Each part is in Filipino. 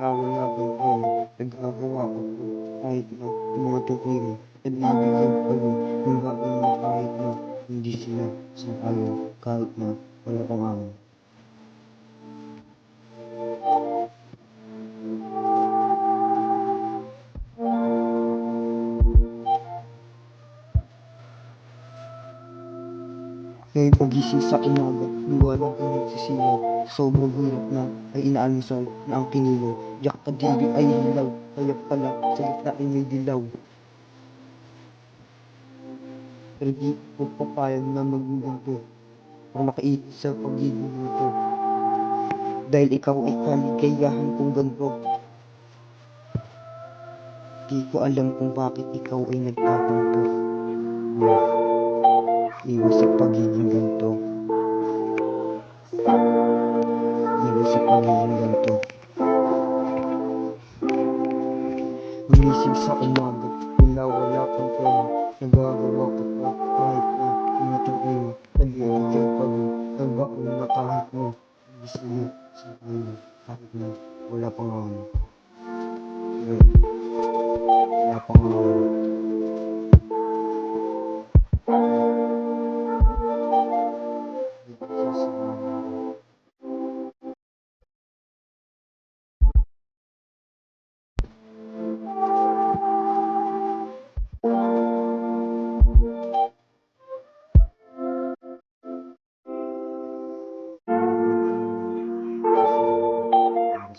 nagkakalaban ko, nagkakawa ko kahit na mga tukuli at nagiging kami ng bagay kahit na hindi sila sa kaya kahit na wala pang amin. Ngayon pagising sa umaga, liwanag ang nagsisilaw. Sobrang hirap na ay inaanusan na ang kinilo. Yak kadiri ay hilaw, kaya pala sa gitna ay may dilaw. Pero di ko papayag na ganito. Kung makaisip sa ganito. Dahil ikaw ay kaligayahan kong ganito. Di ko alam kung bakit ikaw ay nagtatanto. Iwas pagiging ganito. Iwas pagiging ganito. Umisip sa umaga, tila wala kang pera. Nagagawa ko pa kahit na tinatuloy. Nag-iigay pa rin. Nagbaon na kahit na Gusto mo sa kanya kahit na wala pang ano. Well,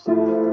yourself.